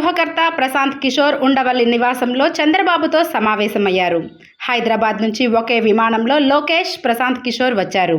వ్యూహకర్త ప్రశాంత్ కిషోర్ ఉండవల్లి నివాసంలో చంద్రబాబుతో సమావేశమయ్యారు. హైదరాబాద్ నుంచి ఒకే విమానంలో లోకేష్ ప్రశాంత్ కిషోర్ వచ్చారు.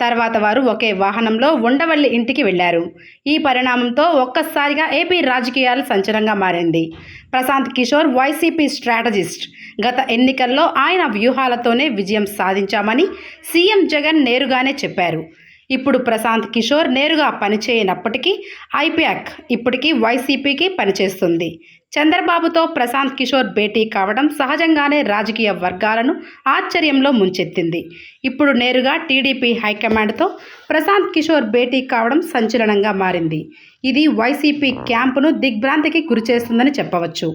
తర్వాత వారు ఒకే వాహనంలో ఉండవల్లి ఇంటికి వెళ్ళారు ఈ పరిణామంతో ఒక్కసారిగా ఏపీ రాజకీయాలు సంచలనంగా మారింది. Prashant Kishor YCP strategist. గత ఎన్నికల్లో ఆయన వ్యూహాలతోనే విజయం సాధించామని సీఎం జగన్ నేరుగానే చెప్పారు. ఇప్పుడు ప్రశాంత్ కిషోర్ నేరుగా పనిచేయనప్పటికీ ఐప్యాక్ ఇప్పటికీ వైసీపీకి పనిచేస్తుంది. చంద్రబాబుతో ప్రశాంత్ కిషోర్ భేటీ కావడం సహజంగానే రాజకీయ వర్గాలను ఆశ్చర్యంలో ముంచెత్తింది. ఇప్పుడు నేరుగా టీడీపీ హైకమాండ్తో ప్రశాంత్ కిషోర్ భేటీ కావడం సంచలనంగా మారింది. ఇది వైసీపీ క్యాంపును దిగ్భ్రాంతికి గురిచేస్తుందని చెప్పవచ్చు.